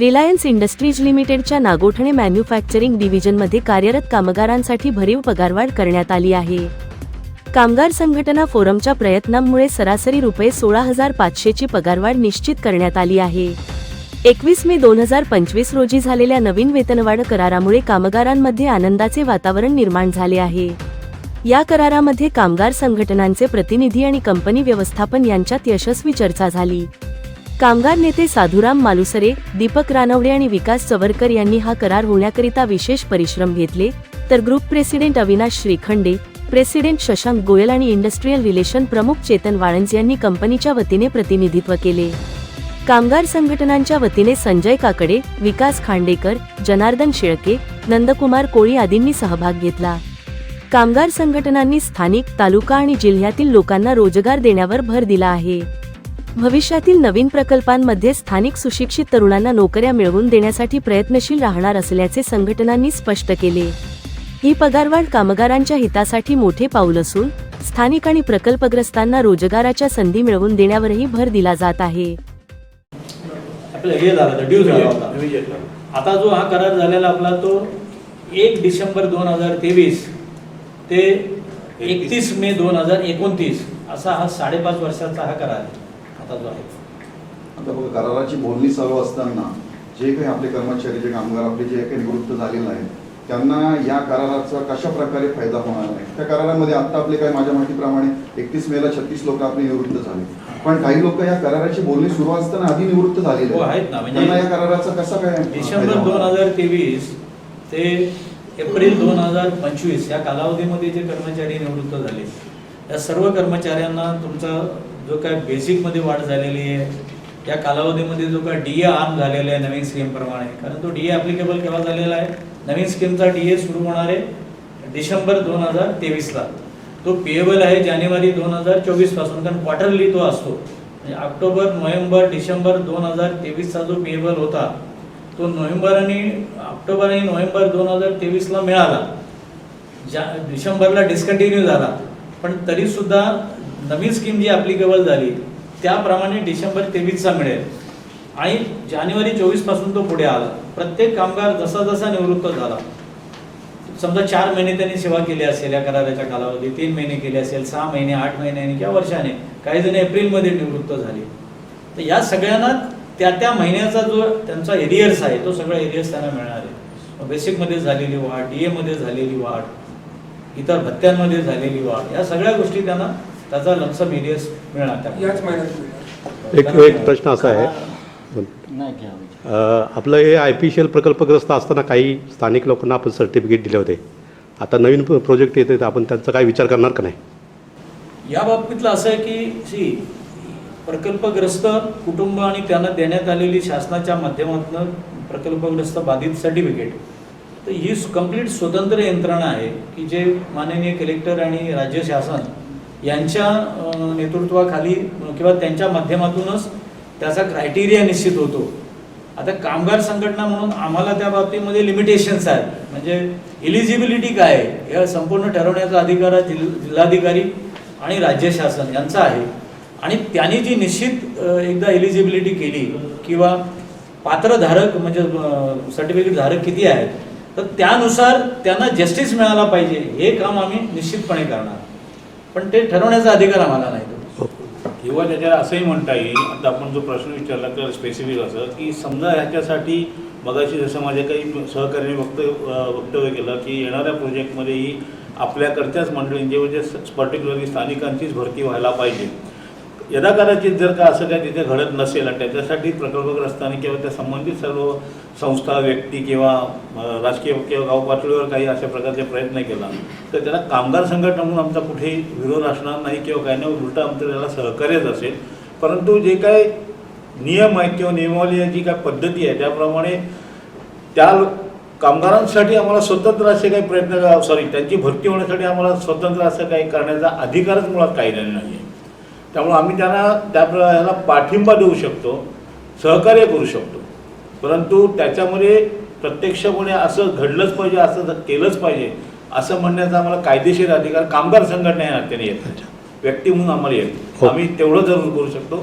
Reliance Industries लिमिटेडच्या Nagothane manufacturing डिव्हिजनमध्ये कार्यरत कामगारांसाठी भरीव पगारवाढ करण्यात आली आहे. कामगार संघटना फोरमच्या प्रयत्नांमुळे सरासरी रुपये सोळा हजार पाचशेची पगारवाढ निश्चित करण्यात आली आहे. एकवीस मे दोन हजार पंचवीस रोजी झालेल्या नवीन वेतनवाढ करारामुळे कामगारांमध्ये आनंदाचे वातावरण निर्माण झाले आहे. या करारामध्ये कामगार संघटनांचे प्रतिनिधी आणि कंपनी व्यवस्थापन यांच्यात यशस्वी चर्चा झाली. कामगार नेते साधुराम मालुसरे दीपक रानवडे आणि विकास चवरकर यांनी हा करार होण्याकरिता विशेष परिश्रम घेतले तर group president Avinash Shrikhande president Shashank Goyal आणि इंडस्ट्रीयल रिलेशन प्रमुख चेतन वाळंज यांनी कंपनीच्या वतीने प्रतिनिधित्व केले. कामगार संघटनांच्या वतीने संजय काकडे विकास खांडेकर जनार्दन शेळके नंदकुमार कोळी आदींनी सहभाग घेतला. कामगार संघटनांनी स्थानिक तालुका आणि जिल्ह्यातील लोकांना रोजगार देण्यावर भर दिला आहे. भविष्यातील नवीन प्रकल्पांमध्ये स्थानिक सुशिक्षित तरुणांना नोकऱ्या मिळवून देण्यासाठी प्रयत्नशील राहणार असल्याचे संघटनांनी स्पष्ट केले. ही पगारवाढ कामगारांच्या हितासाठी मोठे पाऊल असून स्थानिक आणि प्रकल्पग्रस्तांना रोजगाराच्या संधी मिळवून देण्यावरही भर दिला जात आहे. आता जो हा करार झालेला आपला तो एक डिसेंबर दोन हजार तेवीस ते एकतीस मे दोन हजार एकोणतीस असा हा साडेपाच वर्षाचा हा करार आहे. आता जो आहे. आता बघा कराराची बोलणी चालू असताना जे काही आपले कर्मचारी जे कामगार आपले जे काही निवृत्त झालेले आहेत त्यांना या कराराचा कशा प्रकारे फायदा होणार आहे? त्या करारामध्ये आता आपले काय माझ्या माहितीप्रमाणे एकतीस मेला छत्तीस लोक आपले निवृत्त झाले. पण काही लोक या कराराची बोलणी सुरू असताना आधी निवृत्त झालेले हो, आहेत. ना, म्हणजे- या कराराचा कसा काय डिसेंबर दोन? हजार तेवीस ते एप्रिल दोन हजार पंचवीस या कालावधीमध्ये जे कर्मचारी निवृत्त झाले या सर्व कर्मचाऱ्यांना तुमचा जो काय बेसिकमध्ये वाढ झालेली आहे या कालावधीमध्ये जो काय डी ए आर्म झालेला आहे नवीन स्कीमप्रमाणे कारण तो डी ए ॲप्लिकेबल केव्हा झालेला आहे? नवीन स्कीमचा डी ए सुरू होणार आहे डिसेंबर दोन हजार तेवीसला. तो पेएबल आहे जानेवारी दोन हजार चोवीसपासून. कारण क्वार्टरली तो असतो. म्हणजे ऑक्टोबर नोव्हेंबर डिसेंबर दोन हजार तेवीसचा जो पेएबल होता तो नोव्हेंबर आणि ऑक्टोबर आणि नोव्हेंबर दोन हजार तेवीसला मिळाला. ज्या डिसेंबरला डिस्कंटिन्यू झाला. पण तरीसुद्धा नवीन स्कीम जी ॲप्लिकेबल झाली त्याप्रमाणे डिसेंबर तेवीसचा मिळेल. आणि जानेवारी चोवीसपासून तो पुढे आला. प्रत्येक कामगार जसा जसा निवृत्त झाला. समजा चार महिने त्यांनी सेवा केली असेल या कराराच्या कालावधी तीन महिने केले असेल सहा महिने आठ महिन्याने किंवा वर्षाने काही जण एप्रिलमध्ये निवृत्त झाले. तर या सगळ्यांना त्या त्या महिन्याचा जो त्यांचा एरियर्स आहे तो सगळा एरियर्स त्यांना मिळणार आहे. बेसिकमध्ये झालेली वाढ डी एमध्ये झालेली वाढ इतर भत्त्यांमध्ये झालेली वाढ या सगळ्या गोष्टी त्यांना त्याचा लमसम एरियर्स मिळणार त्यांना. याच महिन्यात. एक एक प्रश्न असा आहे. आपलं हे आय पी सी एल प्रकल्पग्रस्त असताना काही स्थानिक लोकांना आपण सर्टिफिकेट दिले होते. आता नवीन प्र- प्रोजेक्ट येते तर आपण त्यांचा काय विचार करणार का नाही? या बाबतीतलं असं आहे की सी प्रकल्पग्रस्त कुटुंब आणि त्यांना देण्यात आलेली शासनाच्या माध्यमातून प्रकल्पग्रस्त बाधित सर्टिफिकेट. तर ही कंप्लीट स्वतंत्र यंत्रणा आहे की जे माननीय कलेक्टर आणि राज्य शासन यांच्या नेतृत्वाखाली किंवा त्यांच्या माध्यमातूनच त्याचा क्रायटेरिया निश्चित होतो. आता कामगार संघटना म्हणून आम्हाला त्या बाबतीमध्ये लिमिटेशन्स आहेत. म्हणजे इलिजिबिलिटी काय आहे? या संपूर्ण ठरवण्याचा अधिकार जिल जिल्हाधिकारी आणि राज्य शासन यांचा आहे. आणि त्यांनी जी निश्चित एकदा एलिजिबिलिटी केली किंवा पात्रधारक म्हणजे सर्टिफिकेट धारक किती आहेत तर त्यानुसार त्यांना जस्टिस मिळाला पाहिजे. हे काम आम्ही निश्चितपणे करणार. पण ते ठरवण्याचा अधिकार आम्हाला नाही. किंवा त्याच्यात असंही म्हणता येईल आता आपण जो प्रश्न विचारला तर स्पेसिफिक असं की समजा ह्याच्यासाठी मगाशी जसं माझ्या काही सहकार्याने वक्त वक्तव्य केलं की येणाऱ्या प्रोजेक्टमध्येही आपल्याकडच्याच मंडळींची म्हणजे पर्टिक्युलरली स्थानिकांचीच भरती व्हायला पाहिजे. यदा कदाचित जर का असं काही तिथे घडत नसेल आणि त्याच्यासाठी प्रकल्पग्रस्तांनी किंवा त्या संबंधित सर्व संस्था व्यक्ती किंवा राजकीय किंवा गाव पातळीवर काही अशा प्रकारचे प्रयत्न केला तर त्याला कामगार संघटना म्हणून आमचा कुठेही विरोध असणार नाही किंवा काही नाही उलटा आमचं त्याला सहकार्यच असेल. परंतु जे काय नियम आहेत किंवा नियमावली आहे, जी काय पद्धती आहे त्याप्रमाणे त्या कामगारांसाठी आम्हाला स्वतंत्र असे काही प्रयत्न सॉरी त्यांची भरती होण्यासाठी आम्हाला स्वतंत्र असं काही करण्याचा अधिकारच मुळात काही नाही. आहे त्यामुळे आम्ही त्यांना त्या ह्याला पाठिंबा देऊ शकतो सहकार्य करू शकतो. परंतु त्याच्यामध्ये प्रत्यक्षपणे असं घडलंच पाहिजे असं केलंच पाहिजे असं म्हणण्याचा आम्हाला कायदेशीर अधिकार कामगार संघटना या नात्याने येत नाही. व्यक्ती म्हणून आम्हाला येत हो. आम्ही तेवढं जरूर करू शकतो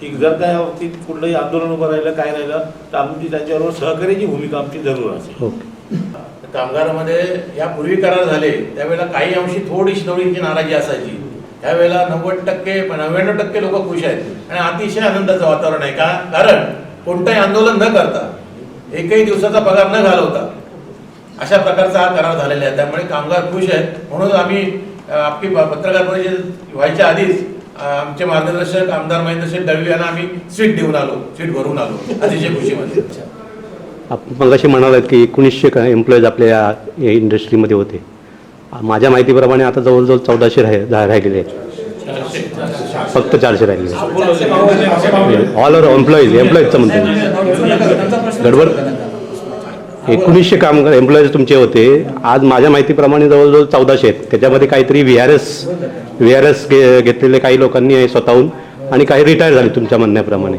की जर त्या बाबतीत कुठलंही आंदोलन उभं राहिलं काय राहिलं तर आमची त्याच्याबरोबर सहकार्याची भूमिका आमची जरूर असेल. ओके कामगारामध्ये यापूर्वी करार झाले त्यावेळेला काही अंशी थोडीशी थोडीशी नाराजी असायची. त्यावेळेला नव्वद टक्के म्हणजे नव्याण्णव टक्के लोक खुश आहेत. आणि अतिशय आनंदाचं वातावरण आहे. का? कारण कोणतंही आंदोलन न करता एकही दिवसाचा पगार न घालवता अशा प्रकारचा हा करार झालेला आहे. त्यामुळे कामगार खुश आहेत. म्हणून आम्ही आपली पत्रकार परिषद व्हायच्या आधीच आमचे मार्गदर्शक आमदार महेंद्र शेठ दळवी यांना आम्ही स्वीट देऊन आलो. स्वीट भरून आलो. अतिशय खुशीमध्ये. आपण मगाशी म्हणालात की एकोणीसशे एम्प्लॉईज आपल्या या इंडस्ट्रीमध्ये होते. माझ्या माहितीप्रमाणे आता जवळजवळ चौदाशे राहि राहिलेले आहेत. फक्त चारशे राहिलेले ऑल ओव्हर एम्प्लॉईज एम्प्लॉईजचं म्हणतो गडबड. एकोणीसशे कामगार एम्प्लॉईज तुमचे होते. आज माझ्या माहितीप्रमाणे जवळजवळ चौदाशे आहेत. त्याच्यामध्ये काहीतरी V R S V R S घेतलेले काही लोकांनी आहे स्वतःहून आणि काही रिटायर झाले तुमच्या म्हणण्याप्रमाणे.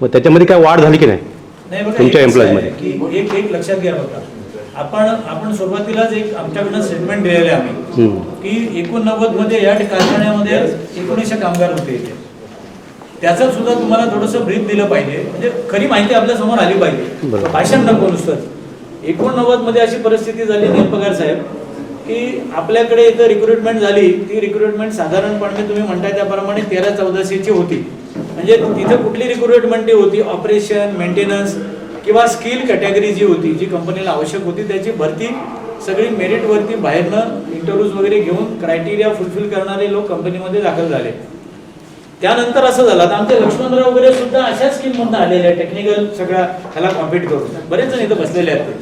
मग त्याच्यामध्ये काय वाढ झाली की नाही? तुमच्या की एक लक्षात घ्या आपण आपण सुरुवातीलाच एक आमच्याकडनं स्टेटमेंट दिलेले आम्ही. की एकोणनव्वदमध्ये या कारखान्यामध्ये एकोणीसशे कामगार होते इथे. त्याचं सुद्धा तुम्हाला थोडंसं ब्रीफ दिलं पाहिजे. म्हणजे खरी माहिती आपल्यासमोर आली पाहिजे. भाषण नको नुसतंच एकोणनव्वदमध्ये अशी परिस्थिती झाली नेमपगार साहेब की आपल्याकडे इथं रिक्रुटमेंट झाली. ती रिक्रुटमेंट साधारणपणे तुम्ही म्हणताय त्याप्रमाणे तेरा चौदाशेची होती. म्हणजे तिथं कुठली रिक्रुटमेंट होती? ऑपरेशन मेंटेनन्स किंवा स्किल कॅटेगरी जी होती जी कंपनीला आवश्यक होती त्याची भरती सगळी मेरिटवरती बाहेरनं इंटरव्ह्यूज वगैरे घेऊन क्रायटेरिया फुलफिल करणारे लोक कंपनीमध्ये दाखल झाले. त्यानंतर असं झालं आता आमचे लक्ष्मणराव वगैरे सुद्धा अशाच स्कीममधनं आलेले टेक्निकल सगळ्या ह्याला कॉम्पिट करून. बरेच जण इथं बसलेले आहेत.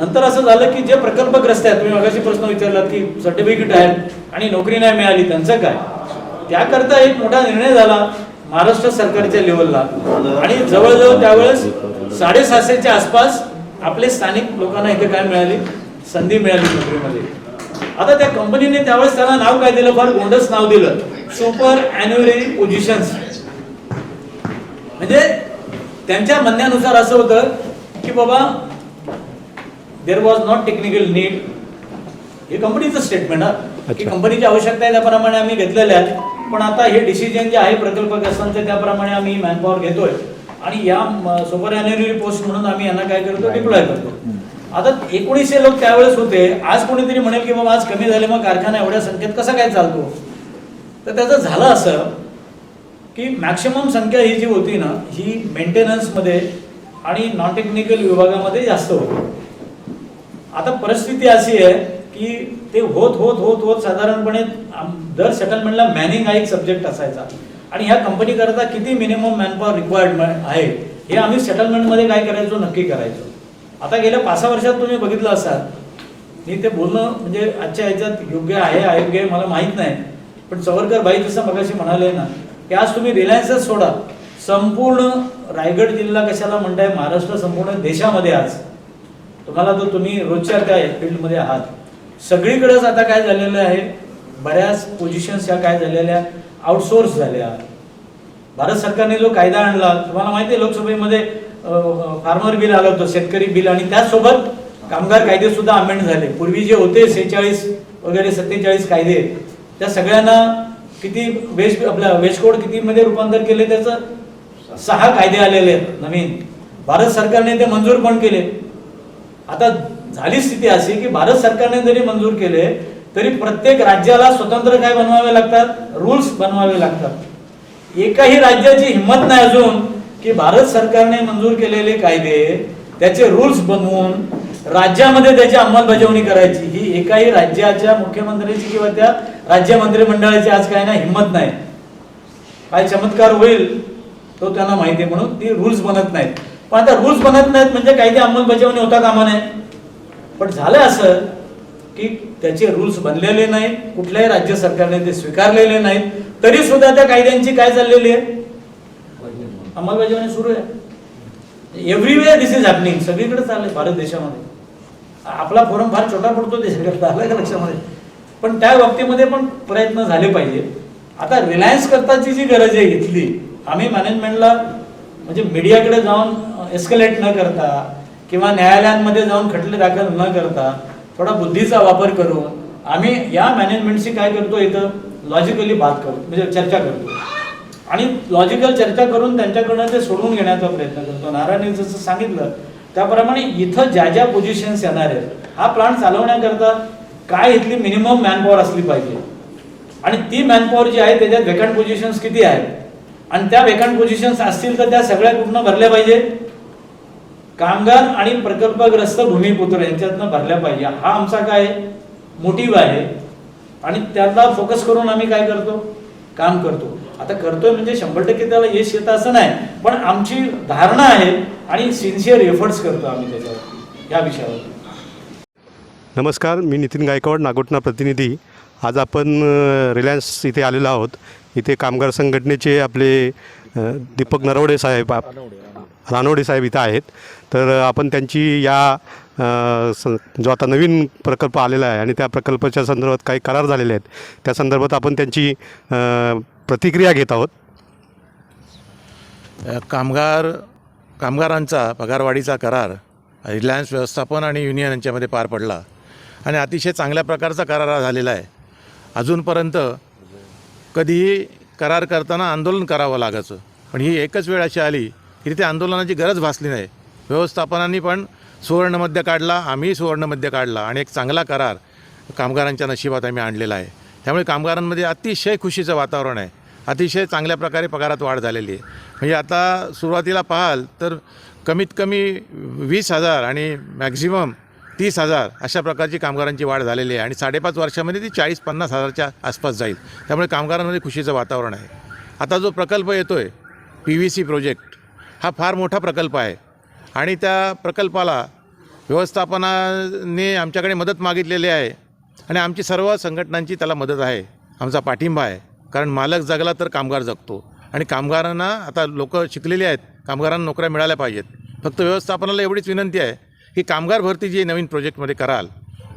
नंतर असं झालं की जे प्रकल्पग्रस्त आहेत तुम्ही मगाशी प्रश्न विचारलात की सर्टिफिकेट आहेत आणि नोकरी नाही मिळाली त्यांचं काय? त्याकरता एक मोठा निर्णय झाला. महाराष्ट्र सरकारच्या लेवलला आणि जवळजवळ त्यावेळेस साडेसातशेच्या आसपास आपले स्थानिक लोकांना इथे काय मिळाली? संधी मिळाली नोकरीमध्ये. आता त्या कंपनीने त्यावेळेस त्याला नाव काय दिलं? फार गोंडस नाव दिलं. सुपर अॅन्युअरी पोझिशन्स म्हणजे त्यांच्या म्हणण्यानुसार असं होतं की बाबा there was not technical need हे कंपनीचं स्टेटमेंट हा. की. कंपनीची आवश्यकता आहे त्याप्रमाणे आम्ही घेतलेले आहे पण आता हे डिसिजन जे आहे प्रकल्पग्रस्तांचे त्याप्रमाणे आम्ही मॅनपॉवर घेतोय. आणि या सुपर अॅन्युअली पोस्ट म्हणून आम्ही यांना काय करतो डिप्लॉय करतो आता एकोणीसशे लोक त्यावेळेस होते. आज कोणीतरी म्हणेल की बाबा आज कमी झाले मग कारखाना एवढ्या संख्येत कसा काय चालतो? तर त्याचं झालं असं की मॅक्सिमम संख्या ही जी होती ना ही मेंटेनन्समध्ये आणि नॉन टेक्निकल विभागामध्ये जास्त होती. आता परिस्थिती अशी आहे की ते होत होत होत होत साधारणपणे दर सेटलमेंटला मॅनिंग हा एक सब्जेक्ट असायचा. आणि ह्या कंपनीकरता किती मिनिमम मॅनपॉवर रिक्वायर्ड आहे हे आम्ही सेटलमेंटमध्ये काय करायचो नक्की करायचो. आता गेल्या पाच सहा वर्षात तुम्ही बघितलं असाल मी ते बोलणं म्हणजे आजच्या ह्याच्यात योग्य आहे अयोग्य आहे मला माहीत नाही. पण सवरकर बाई जसं मगाशी म्हणाले ना की आज तुम्ही रिलायन्सच सोडा. संपूर्ण रायगड जिल्हा कशाला म्हणताय महाराष्ट्र संपूर्ण देशामध्ये आज. तुम्हाला तर तुम्ही रोजच्या त्या फील्डमध्ये आहात. सगळीकडंच आता काय झालेलं आहे? बऱ्याच पोझिशन्स ह्या काय झालेल्या आउटसोर्स झाल्या. भारत सरकारने जो कायदा आणला तुम्हाला माहिती आहे लोकसभेमध्ये फार्मर बिल आलं होतं शेतकरी बिल आणि त्याचसोबत कामगार कायदे सुद्धा अमेंड झाले. पूर्वी जे होते सेहेचाळीस वगैरे सत्तेचाळीस कायदे त्या सगळ्यांना किती वेज आपल्या वेज कोड किती मध्ये रूपांतर केले त्याचं? सहा कायदे आलेले आहेत नवीन. भारत सरकारने ते मंजूर पण केले. आता झाली स्थिती अशी की भारत सरकारने जरी मंजूर केले तरी प्रत्येक राज्याला स्वतंत्र काय बनवावे लागतात? रूल्स बनवावे लागतात. एकाही राज्याची हिंमत नाही अजून की भारत सरकारने मंजूर केलेले कायदे त्याचे रूल्स बनवून राज्यामध्ये त्याची अंमलबजावणी करायची. ही एकाही राज्याच्या मुख्यमंत्र्याची किंवा त्या राज्य मंत्रिमंडळाची आज काय ना हिंमत नाही. काय चमत्कार होईल तो त्यांना माहिती आहे म्हणून ती रूल्स बनत नाहीत. पण आता रूल्स बनत नाहीत म्हणजे कायदे अंमलबजावणी होता कामा नये. पण झालं असं की त्याचे रूल्स बनलेले नाहीत कुठल्याही राज्य सरकारने ते स्वीकारलेले नाहीत तरी सुद्धा त्या कायद्यांची काय चाललेली आहे? अंमलबजावणी सुरू आहे. एव्हरीवेअर दिस इज हॅपनिंग सगळीकडे चाललंय भारत देशामध्ये. आपला फोरम फार छोटा पडतो देशाकरता आलं का लक्षामध्ये? पण त्या बाबतीमध्ये पण प्रयत्न झाले पाहिजे. आता रिलायन्स करताची जी गरज आहे घेतली आम्ही मॅनेजमेंटला म्हणजे मीडियाकडे जाऊन एस्कलेट न करता किंवा न्यायालयांमध्ये जाऊन खटले दाखल न करता थोडा बुद्धीचा वापर करून आम्ही या मॅनेजमेंटशी काय करतो इथं? लॉजिकली बात करतो म्हणजे चर्चा करतो. आणि लॉजिकल चर्चा करून त्यांच्याकडनं ते सोडून घेण्याचा प्रयत्न करतो. नारायणने जसं सांगितलं त्याप्रमाणे इथं ज्या ज्या पोझिशन्स येणार आहेत हा प्लांट चालवण्याकरता काय इथली मिनिमम मॅनपॉवर असली पाहिजे? आणि ती मॅनपॉवर जी आहे त्याच्यात वेकंट पोझिशन्स किती आहेत? आणि त्या वेकंट पोझिशन्स असतील तर त्या सगळ्या कुठनं भरल्या पाहिजे कामगार आणि प्रकल्पग्रस्त भूमिपुत्र यांच्यातनं भरल्या पाहिजे. हा आमचा काय मोटिव्ह आहे? आणि त्याला फोकस करून आम्ही काय करतो? काम करतो. आता करतोय म्हणजे शंभर टक्के त्याला यश येतं असं नाही पण आमची धारणा आहे आणि सिन्सिअर एफर्ट्स करतो आम्ही त्याच्यावर या विषयावर नमस्कार मी नितीन गायकवाड नागोटना प्रतिनिधी. आज आपण रिलायन्स इथे आलेलो आहोत. इथे कामगार संघटनेचे आपले दीपक नरवडे साहेब रानोडे साहेब इथं आहेत. तर आपण त्यांची या स- जो आता नवीन प्रकल्प आलेला आहे आणि त्या प्रकल्पाच्या संदर्भात काही करार झालेले आहेत त्या संदर्भात आपण त्यांची प्रतिक्रिया घेत आहोत. कामगार कामगारांचा पगारवाढीचा करार रिलायन्स व्यवस्थापन आणि युनियन यांच्यामध्ये पार पडला आणि अतिशय चांगल्या प्रकारचा करार हा झालेला आहे. अजूनपर्यंत कधीही करार करताना आंदोलन करावं लागायचं. पण ही एकच वेळ अशी आली की तिथे आंदोलनाची गरज भासली नाही. व्यवस्थापनाने पण सुवर्णमध्य काढला आम्ही सुवर्णमध्य काढला आणि एक चांगला करार कामगारांच्या नशिबात आम्ही आणलेला आहे. त्यामुळे कामगारांमध्ये अतिशय खुशीचं वातावरण आहे. अतिशय चांगल्या प्रकारे पगारात वाढ झालेली आहे. म्हणजे आता सुरुवातीला पाहाल तर कमीत कमी वीस हजार आणि मॅक्झिमम तीस हजार अशा प्रकारची कामगारांची वाढ झालेली आहे आणि साडेपाच वर्षामध्ये ती चाळीस पन्नास हजारच्या आसपास जाईल. त्यामुळे कामगारांमध्ये खुशीचं वातावरण आहे. आता जो प्रकल्प येतो आहे पी व्ही सी प्रोजेक्ट हा फार मोठा प्रकल्प आहे. आणि त्या प्रकल्पाला व्यवस्थापनाने आमच्याकडे मदत मागितलेली आहे. आणि आमची सर्व संघटनांची त्याला मदत आहे. आमचा पाठिंबा आहे. कारण मालक जगला तर कामगार जगतो. आणि कामगारांना आता लोक शिकलेली आहेत. कामगारांना नोकऱ्या मिळाल्या पाहिजेत. फक्त व्यवस्थापनाला एवढीच विनंती आहे की कामगार भरती जी नवीन प्रोजेक्टमध्ये कराल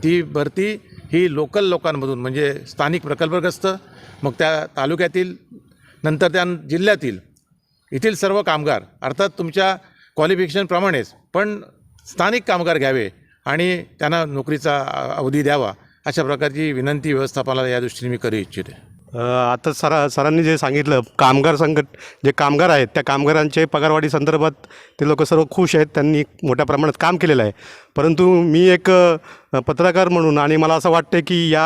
ती भरती ही लोकल लोकांमधून म्हणजे स्थानिक प्रकल्पग्रस्त मग त्या तालुक्यातील नंतर त्या जिल्ह्यातील येथील सर्व कामगार अर्थात तुमच्या क्वालिफिकेशनप्रमाणेच पण स्थानिक कामगार घ्यावे आणि त्यांना नोकरीचा अवधी द्यावा अशा प्रकारची विनंती व्यवस्थापनाला या दृष्टीने मी करू इच्छिते. आता सरा सरांनी जे सांगितलं कामगार संघट जे कामगार आहेत त्या कामगारांचे पगारवाढी संदर्भात ते लोक सर्व खुश आहेत त्यांनी मोठ्या प्रमाणात काम केलेलं आहे. परंतु मी एक पत्रकार म्हणून आणि मला असं वाटते की या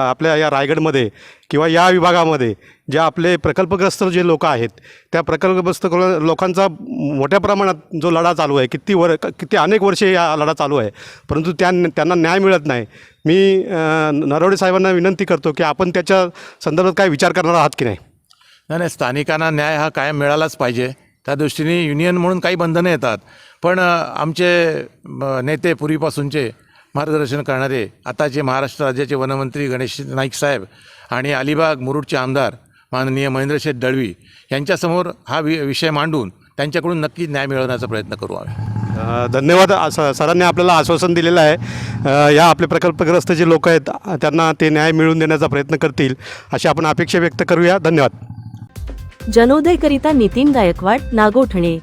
आपल्या या रायगडमध्ये किंवा या विभागामध्ये जे आपले प्रकल्पग्रस्त जे लोक आहेत त्या प्रकल्पग्रस्त लोकांचा मोठ्या प्रमाणात जो लढा चालू आहे किती वर किती अनेक वर्षे या लढा चालू आहे परंतु त्या त्यांना न्याय मिळत नाही. मी नरवडे साहेबांना विनंती करतो की आपण त्याच्या संदर्भात काय विचार करणार आहात की नाही? नाही नाही स्थानिकांना न्याय हा कायम मिळालाच पाहिजे. त्या दृष्टीने युनियन म्हणून काही बंधनं येतात. पण आमचे नेते पूर्वीपासूनचे मार्गदर्शन करणारे आताचे महाराष्ट्र राज्याचे वनमंत्री गणेश नाईक साहेब आणि अलिबाग मुरुडचे आमदार माननीय महेंद्रशेठ दळवी यांच्यासमोर हा वि विषय मांडून त्यांच्याकडून नक्की न्याय मिळवण्याचा प्रयत्न करू आम्ही. धन्यवाद. सरांनी आपल्याला आश्वासन दिलेलं आहे. या आपले प्रकल्पग्रस्त जे लोक आहेत त्यांना ते न्याय मिळवून देण्याचा प्रयत्न करतील अशी आपण अपेक्षा व्यक्त करूया. धन्यवाद. जनोदयकरिता नितीन गायकवाड नागोठणे.